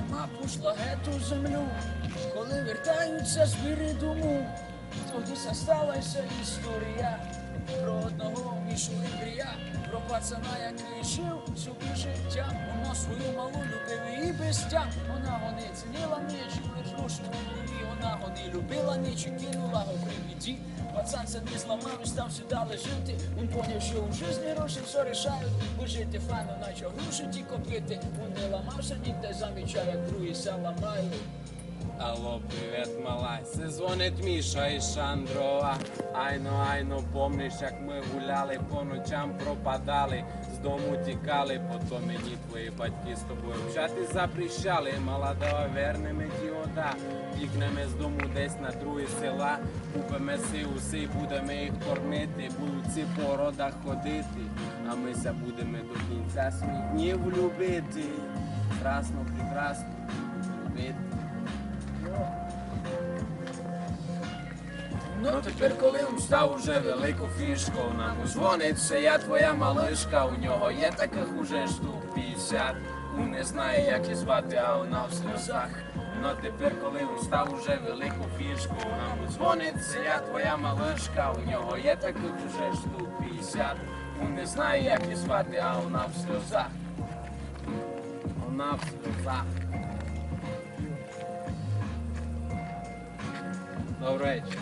Мама пушла гету землю, коли вертаються звіри дому, тоді засталася історія про одного мішу Ігрія, про пацана, який жив собі життя, воно свою малу любив і без тям. Вона гони цінила ніч, лиш рушу і вона гони любила ніч кинула го привіді. Пацан не зламав і став сюди жити. Він поняв, що у житті гроші все рішають, бо жити файно, наче груші ті копити. Він не ламався ніде, замічає, як другі ламають. Алло, привет, мала. Це дзвонить Міша і Шандрова. Айно, айно, помниш, як ми гуляли по ночам пропадали, з дому тікали, потім мені твої батьки з тобою общати запрещали. Мала, давай вернемо ті ода. Тікнемо з дому десь на другі села, купимо си уси будемо їх кормити, будуть ці по родах ходити, а ми ся будемо до кінця своїх днів любити. Красно, прекрасно, Ну тепер, коли він став уже велику фішку, нам дзвонить, це я твоя малишка, у нього є таких уже штук 50. Ну не знає, як її звати, а вона в сльозах. Ну тепер, коли він став уже велику фішку, нам дзвонить, я твоя малишка, у нього є таких уже штук 50. Ну не знає, як її звати, а вона в сльозах. Вона в сльозах. До речі.